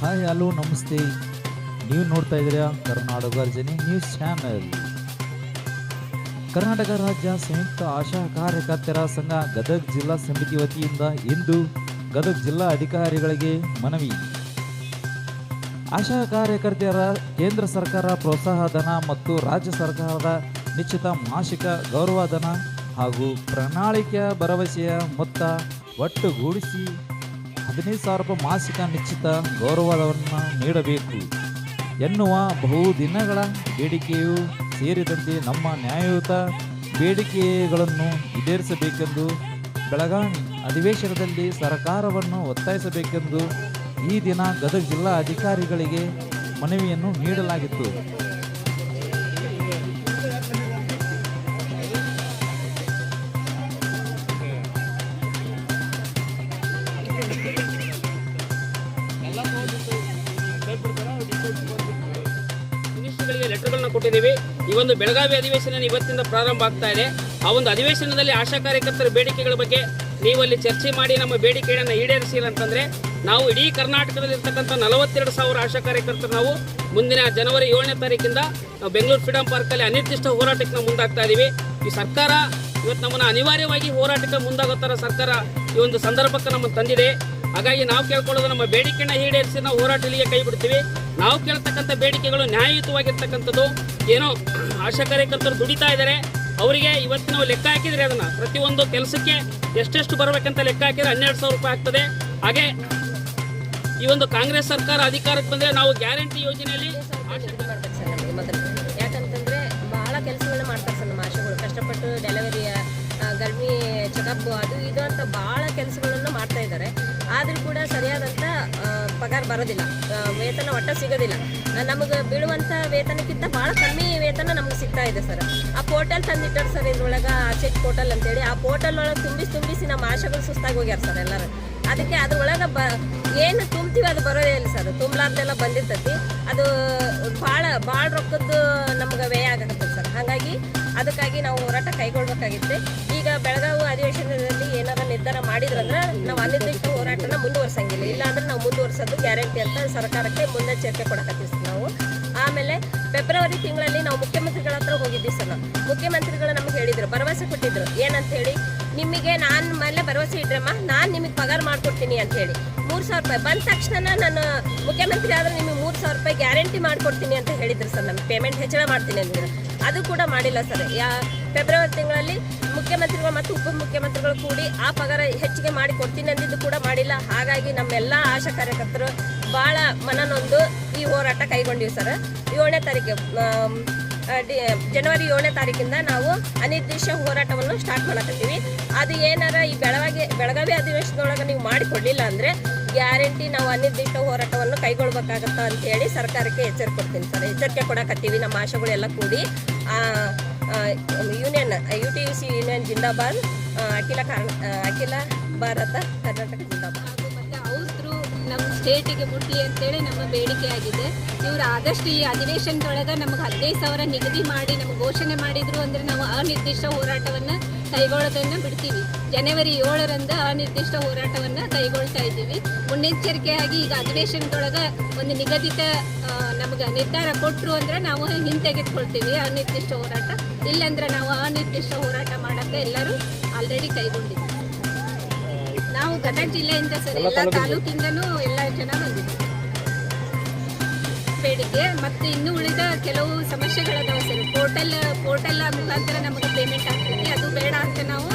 Hi, hello, ನಮಸ್ತೆ. ನೀವು ನೋಡ್ತಾ ಇದ್ದೀರಾ ಕರ್ನಾಟಕ ಗರ್ಜನಿ ನ್ಯೂಸ್ ಚಾನೆಲ್. ಕರ್ನಾಟಕ ರಾಜ್ಯ ಸಂಯುಕ್ತ ಆಶಾ ಕಾರ್ಯಕರ್ತರ ಸಂಘ ಗದಗ ಜಿಲ್ಲಾ ಸಮಿತಿ ವತಿಯಿಂದ ಇಂದು ಗದಗ ಜಿಲ್ಲಾ ಅಧಿಕಾರಿಗಳಿಗೆ ಮನವಿ. ಆಶಾ ಕಾರ್ಯಕರ್ತೆಯರ ಕೇಂದ್ರ ಸರ್ಕಾರ ಪ್ರೋತ್ಸಾಹಧನ ಮತ್ತು ರಾಜ್ಯ ಸರ್ಕಾರದ ನಿಶ್ಚಿತ ಮಾಸಿಕ ಗೌರವಧನ ಹಾಗೂ ಪ್ರಣಾಳಿಕೆಯ ಭರವಸೆಯ ಮೊತ್ತ ಒಟ್ಟುಗೂಡಿಸಿ ಹದಿನೈದು ಸಾವಿರ ರೂಪಾಯಿ ಮಾಸಿಕ ನಿಶ್ಚಿತ ಗೌರವವನ್ನು ನೀಡಬೇಕು ಎನ್ನುವ ಬಹುದಿನಗಳ ಬೇಡಿಕೆಯು ಸೇರಿದಂತೆ ನಮ್ಮ ನ್ಯಾಯಯುತ ಬೇಡಿಕೆಗಳನ್ನು ಈಡೇರಿಸಬೇಕೆಂದು ಬೆಳಗಾವಿ ಅಧಿವೇಶನದಲ್ಲಿ ಸರ್ಕಾರವನ್ನು ಒತ್ತಾಯಿಸಬೇಕೆಂದು ಈ ದಿನ ಗದಗ ಜಿಲ್ಲಾ ಅಧಿಕಾರಿಗಳಿಗೆ ಮನವಿಯನ್ನು ನೀಡಲಾಗಿತ್ತು. ಕೊಟ್ಟಿದ್ದೀವಿ. ಈ ಒಂದು ಬೆಳಗಾವಿ ಅಧಿವೇಶನ ಇವತ್ತಿಂದ ಪ್ರಾರಂಭ ಆಗ್ತಾ ಇದೆ. ಆ ಒಂದು ಅಧಿವೇಶನದಲ್ಲಿ ಆಶಾ ಕಾರ್ಯಕರ್ತರ ಬೇಡಿಕೆಗಳ ಬಗ್ಗೆ ನೀವು ಅಲ್ಲಿ ಚರ್ಚೆ ಮಾಡಿ ನಮ್ಮ ಬೇಡಿಕೆಗಳನ್ನು ಈಡೇರಿಸಿಲ್ಲ ಅಂತಂದ್ರೆ ನಾವು ಇಡೀ ಕರ್ನಾಟಕದಲ್ಲಿ ಇರ್ತಕ್ಕಂಥ ನಲವತ್ತೆರಡು ಸಾವಿರ ಆಶಾ ಕಾರ್ಯಕರ್ತರು ನಾವು ಮುಂದಿನ ಜನವರಿ ಏಳನೇ ತಾರೀಕಿಂದ ನಾವು ಬೆಂಗಳೂರು ಫ್ರೀಡಂ ಪಾರ್ಕಲ್ಲಿ ಅನಿರ್ದಿಷ್ಟ ಹೋರಾಟಕ್ಕೆ ನಾವು ಮುಂದಾಗ್ತಾ ಇದ್ದೀವಿ ಈ ಸರ್ಕಾರ ಇವತ್ತು ನಮ್ಮನ್ನು ಅನಿವಾರ್ಯವಾಗಿ ಹೋರಾಟಕ್ಕೆ ಮುಂದಾಗೋ ಸರ್ಕಾರ ಈ ಒಂದು ಸಂದರ್ಭಕ್ಕೆ ನಮ್ಮನ್ನು ತಂದಿದೆ. ಹಾಗಾಗಿ ನಾವು ಕೇಳ್ಕೊಳ್ಳೋದು ನಮ್ಮ ಬೇಡಿಕೆನ ಈಡೇರಿಸಿ ನಾವು ಹೋರಾಟಲಿಗೆ ಕೈ ಬಿಡ್ತೀವಿ. ನಾವು ಕೇಳ್ತಕ್ಕಂಥ ಬೇಡಿಕೆಗಳು ನ್ಯಾಯಯುತವಾಗಿರ್ತಕ್ಕಂಥದ್ದು. ಏನೋ ಆಶಾ ಕಾರ್ಯಕರ್ತರು ದುಡಿತಾ ಇದ್ದಾರೆ. ಅವರಿಗೆ ಇವತ್ತು ನಾವು ಲೆಕ್ಕ ಹಾಕಿದ್ರೆ ಅದನ್ನು ಪ್ರತಿಯೊಂದು ಕೆಲಸಕ್ಕೆ ಎಷ್ಟೆಷ್ಟು ಬರಬೇಕಂತ ಲೆಕ್ಕ ಹಾಕಿದ್ರೆ ಹನ್ನೆರಡು ಸಾವಿರ ರೂಪಾಯಿ ಆಗ್ತದೆ. ಹಾಗೆ ಈ ಒಂದು ಕಾಂಗ್ರೆಸ್ ಸರ್ಕಾರ ಅಧಿಕಾರಕ್ಕೆ ಬಂದರೆ ನಾವು ಗ್ಯಾರಂಟಿ ಯೋಜನೆಯಲ್ಲಿ ಯಾಕಂತಂದ್ರೆ ಬಹಳ ಕೆಲಸಗಳನ್ನ ಮಾಡ್ತಾರೆ ನಮ್ಮ ಆಶೆಗಳು. ಕಷ್ಟಪಟ್ಟು ಡೆಲಿವರಿ ಗರ್ಭಿ ಚೆಕಪ್ ಅದು ಇದು ಅಂತ ಬಹಳ ಕೆಲಸಗಳನ್ನು ಮಾಡ್ತಾ ಇದ್ದಾರೆ. ಬರೋದಿಲ್ಲ. ವೇತನ ಒಟ್ಟ ಸಿಗೋದಿಲ್ಲ. ನಮಗೆ ಬೀಳುವಂಥ ವೇತನಕ್ಕಿಂತ ಭಾಳ ಕಮ್ಮಿ ವೇತನ ನಮ್ಗೆ ಸಿಗ್ತಾ ಇದೆ ಸರ್. ಆ ಪೋರ್ಟಲ್ ತಂದಿಟ್ಟಾರೆ ಸರ್ ಇದ್ರೊಳಗೆ ಚೆಕ್ ಪೋರ್ಟಲ್ ಅಂತೇಳಿ. ಆ ಪೋರ್ಟಲ್ ಒಳಗೆ ತುಂಬಿಸಿ ತುಂಬಿಸಿ ನಮ್ಮ ಆಶೆಗಳು ಸುಸ್ತಾಗಿ ಹೋಗ್ಯಾರ ಸರ್ ಎಲ್ಲರೂ. ಅದಕ್ಕೆ ಅದ್ರೊಳಗೆ ಬ, ಏನು ತುಂಬ್ತೀವಿ ಅದು ಬರೋದೇ ಇಲ್ಲ ಸರ್. ತುಂಬಲಾರ್ದೆಲ್ಲ ಬಂದಿರ್ತೈತಿ. ಅದು ಭಾಳ ಭಾಳ ರೊಕ್ಕದ್ದು ನಮ್ಗೆ ವ್ಯಯ ಆಗತ್ತೆ ಸರ್. ಹಾಗಾಗಿ ಅದಕ್ಕಾಗಿ ನಾವು ಹೋರಾಟ ಕೈಗೊಳ್ಬೇಕಾಗಿತ್ತು. ಈಗ ಬೆಳಗಾವಿ ಅಧಿವೇಶನದಲ್ಲಿ ಏನಾರ ನಿರ್ಧಾರ ಮಾಡಿದ್ರಂದ್ರೆ ನಾವು ಅನಿರ್ದಿಷ್ಟ ಹೋರಾಟನ ಮುಂದುವರ್ಸಂಗಿಲ್ಲ. ಇಲ್ಲ ಅಂದ್ರೆ ನಾವು ಮುಂದುವರ್ಸೋದು ಗ್ಯಾರಂಟಿ ಅಂತ ಸರ್ಕಾರಕ್ಕೆ ಮುನ್ನೆಚ್ಚರಿಕೆ ಕೊಡಕತ್ತೀವಿ ನಾವು. ಆಮೇಲೆ ಫೆಬ್ರವರಿ ತಿಂಗಳಲ್ಲಿ ನಾವು ಮುಖ್ಯಮಂತ್ರಿಗಳ ಹತ್ರ ಹೋಗಿದ್ದೀವಿ ಸರ್ ನಾವು. ಮುಖ್ಯಮಂತ್ರಿಗಳು ನಮ್ಗೆ ಹೇಳಿದ್ರು, ಭರವಸೆ ಕೊಟ್ಟಿದ್ರು. ಏನಂತ ಹೇಳಿ ನಿಮಗೆ ನಾನು ಮೇಲೆ ಭರವಸೆ ಇಡ್ರಮ್ಮ ನಾನು ನಿಮಗೆ ಪಗಾರ ಮಾಡಿಕೊಡ್ತೀನಿ ಅಂತ ಹೇಳಿ. ಮೂರು ಸಾವಿರ ರೂಪಾಯಿ. ಬಂದ ತಕ್ಷಣ ನಾನು ಮುಖ್ಯಮಂತ್ರಿ ಆದರೆ ನಿಮಗೆ ಮೂರು ಸಾವಿರ ರೂಪಾಯಿ ಗ್ಯಾರಂಟಿ ಮಾಡಿಕೊಡ್ತೀನಿ ಅಂತ ಹೇಳಿದ್ರು ಸರ್ ನಮ್ಗೆ. ಪೇಮೆಂಟ್ ಹೆಚ್ಚಳ ಮಾಡ್ತೀನಿ ಅಂದಿದ್ರು ಅದು ಕೂಡ ಮಾಡಿಲ್ಲ ಸರ್. ಯಾ ಫೆಬ್ರವರಿ ತಿಂಗಳಲ್ಲಿ ಮುಖ್ಯಮಂತ್ರಿಗಳು ಮತ್ತು ಉಪಮುಖ್ಯಮಂತ್ರಿಗಳು ಕೂಡಿ ಆ ಪಗಾರ ಹೆಚ್ಚಿಗೆ ಮಾಡಿ ಕೊಡ್ತೀನಿ ಅಂದಿದ್ದು ಕೂಡ ಮಾಡಿಲ್ಲ. ಹಾಗಾಗಿ ನಮ್ಮೆಲ್ಲ ಆಶಾ ಕಾರ್ಯಕರ್ತರು ಭಾಳ ಮನನೊಂದು ಈ ಹೋರಾಟ ಕೈಗೊಂಡಿವಿ ಸರ್. ಏಳನೇ ತಾರೀಕು ಜನವರಿ ಏಳನೇ ತಾರೀಕಿಂದ ನಾವು ಅನಿರ್ದಿಷ್ಟ ಹೋರಾಟವನ್ನು ಸ್ಟಾರ್ಟ್ ಮಾಡಕತ್ತೀವಿ. ಅದು ಏನಾರ ಈ ಬೆಳಗಾವಿ ಬೆಳಗಾವಿ ಅಧಿವೇಶನದೊಳಗೆ ನೀವು ಮಾಡಿಕೊಡ್ಲಿಲ್ಲ ಅಂದರೆ ಗ್ಯಾರಂಟಿ ನಾವು ಅನಿರ್ದಿಷ್ಟ ಹೋರಾಟವನ್ನು ಕೈಗೊಳ್ಬೇಕಾಗತ್ತ ಅಂತ ಹೇಳಿ ಸರ್ಕಾರಕ್ಕೆ ಎಚ್ಚರಿಕೆ ಕೊಡ್ತೀನಿ ಸರ್. ಎಚ್ಚರಿಕೆ ಕೊಡಕತ್ತೀವಿ. ನಮ್ಮ ಆಶೆಗಳೆಲ್ಲ ಕೂಡಿ. Union U T U C union ಜಿಂದಾಬಾದ್ ಅಖಿಲ ಕಾರಣ ಅಖಿಲ ಭಾರತ ಕರ್ನಾಟಕ ಜಿಂದಾಬಾದ್. ಸ್ಟೇಟಿಗೆ ಮುಟ್ಲಿ ಅಂತೇಳಿ ನಮ್ಮ ಬೇಡಿಕೆ ಆಗಿದೆ. ಇವರು ಆದಷ್ಟು ಈ ಅಧಿವೇಶನದೊಳಗೆ ನಮಗೆ ಹದಿನೈದು ಸಾವಿರ ನಿಗದಿ ಮಾಡಿ ನಮಗೆ ಘೋಷಣೆ ಮಾಡಿದ್ರು ಅಂದ್ರೆ ನಾವು ಅನಿರ್ದಿಷ್ಟ ಹೋರಾಟವನ್ನು ಕೈಗೊಳ್ಳೋದನ್ನು ಬಿಡ್ತೀವಿ. ಜನವರಿ ಏಳರಂದು ಅನಿರ್ದಿಷ್ಟ ಹೋರಾಟವನ್ನು ಕೈಗೊಳ್ತಾ ಇದ್ದೀವಿ. ಮುನ್ನೆಚ್ಚರಿಕೆಯಾಗಿ ಈಗ ಅಧಿವೇಶನದೊಳಗೆ ಒಂದು ನಿಗದಿತ ನಮಗೆ ನಿರ್ಧಾರ ಕೊಟ್ಟರು ಅಂದ್ರೆ ನಾವು ಹಿಂತೆಗೆದುಕೊಳ್ತೀವಿ ಅನಿರ್ದಿಷ್ಟ ಹೋರಾಟ. ಇಲ್ಲಂದ್ರೆ ನಾವು ಅನಿರ್ದಿಷ್ಟ ಹೋರಾಟ ಮಾಡೋಕ್ಕೆ ಎಲ್ಲರೂ ಆಲ್ರೆಡಿ ಕೈಗೊಂಡಿದ್ದೀವಿ. ನಾವು ಗದಗ ಜಿಲ್ಲೆಯಿಂದ ಸರ್ ಎಲ್ಲ ತಾಲೂಕಿಂದನೂ ಎಲ್ಲ ಜನ ಬಂದಿದ್ದೀವಿ. ಬೇಡಿಕೆ ಮತ್ತೆ ಇನ್ನು ಉಳಿದ ಕೆಲವು ಸಮಸ್ಯೆಗಳದಾವ ಸರ್. ಪೋರ್ಟಲ್ ಪೋರ್ಟಲ್ ಮುಖಾಂತರ ನಮಗೆ ಪೇಮೆಂಟ್ ಆಗ್ತೈತಿ ಅದು ಬೇಡ ಅಂತ ನಾವು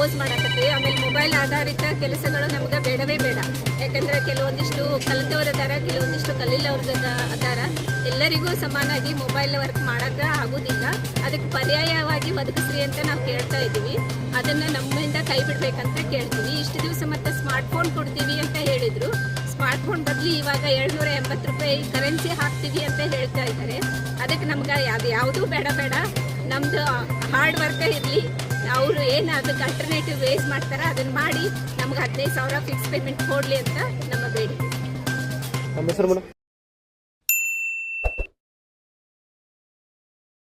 ಅಪೋಸ್ ಮಾಡಕತ್ತೀವಿ. ಆಮೇಲೆ ಮೊಬೈಲ್ ಆಧಾರಿತ ಕೆಲಸಗಳು ನಮ್ಗೆ ಬೇಡವೇ ಬೇಡ. ಯಾಕಂದ್ರೆ ಕೆಲವೊಂದಿಷ್ಟು ಕಲಿತವ್ರ ಅದಾರ, ಕೆಲವೊಂದಿಷ್ಟು ಕಲಿಲ್ಲವ್ರ ಅದಾರ. ಎಲ್ಲರಿಗೂ ಸಮಾನಾಗಿ ಮೊಬೈಲ್ ವರ್ಕ್ ಮಾಡಕ್ಕೆ ಆಗೋದಿಲ್ಲ. ಅದಕ್ಕೆ ಪರ್ಯಾಯವಾಗಿ ಬದುಕಿಸ್ರಿ ಅಂತ ನಾವು ಕೇಳ್ತಾ ಇದ್ದೀವಿ. ಅದನ್ನ ನಮ್ಮಿಂದ ಕೈ ಬಿಡ್ಬೇಕಂತ ಕೇಳ್ತೀವಿ. ಇಷ್ಟು ದಿವಸ ಮತ್ತೆ ಸ್ಮಾರ್ಟ್ ಫೋನ್ ಕೊಡ್ತೀವಿ ಅಂತ ಹೇಳಿದ್ರು. ಸ್ಮಾರ್ಟ್ ಫೋನ್ ಬದಲು ಇವಾಗ ಏಳ್ನೂರ ಎಂಬತ್ತು ರೂಪಾಯಿ ಕರೆನ್ಸಿ ಹಾಕ್ತೀವಿ ಅಂತ ಹೇಳ್ತಾ ಇದ್ದಾರೆ. ಅದಕ್ಕೆ ನಮ್ಗೆ ಅದು ಯಾವುದೂ ಬೇಡ ಬೇಡ. ನಮ್ದು ಹಾರ್ಡ್ ವರ್ಕ್ ಇರಲಿ. ಅವರು ಏನು ಅದಕ್ಕೆ ಅಲ್ಟರ್ನೇಟಿವ್ ವೇಸ್ ಮಾಡ್ತಾರೆ ಅದನ್ನ ಮಾಡಿ ನಮ್ಗೆ ಹದಿನೈದು ಸಾವಿರ ಫಿಕ್ಸ್ ಪೇಮೆಂಟ್ ಕೊಡಲಿ ಅಂತ ನಮ್ಮ ಬೇಡಿಕೆ.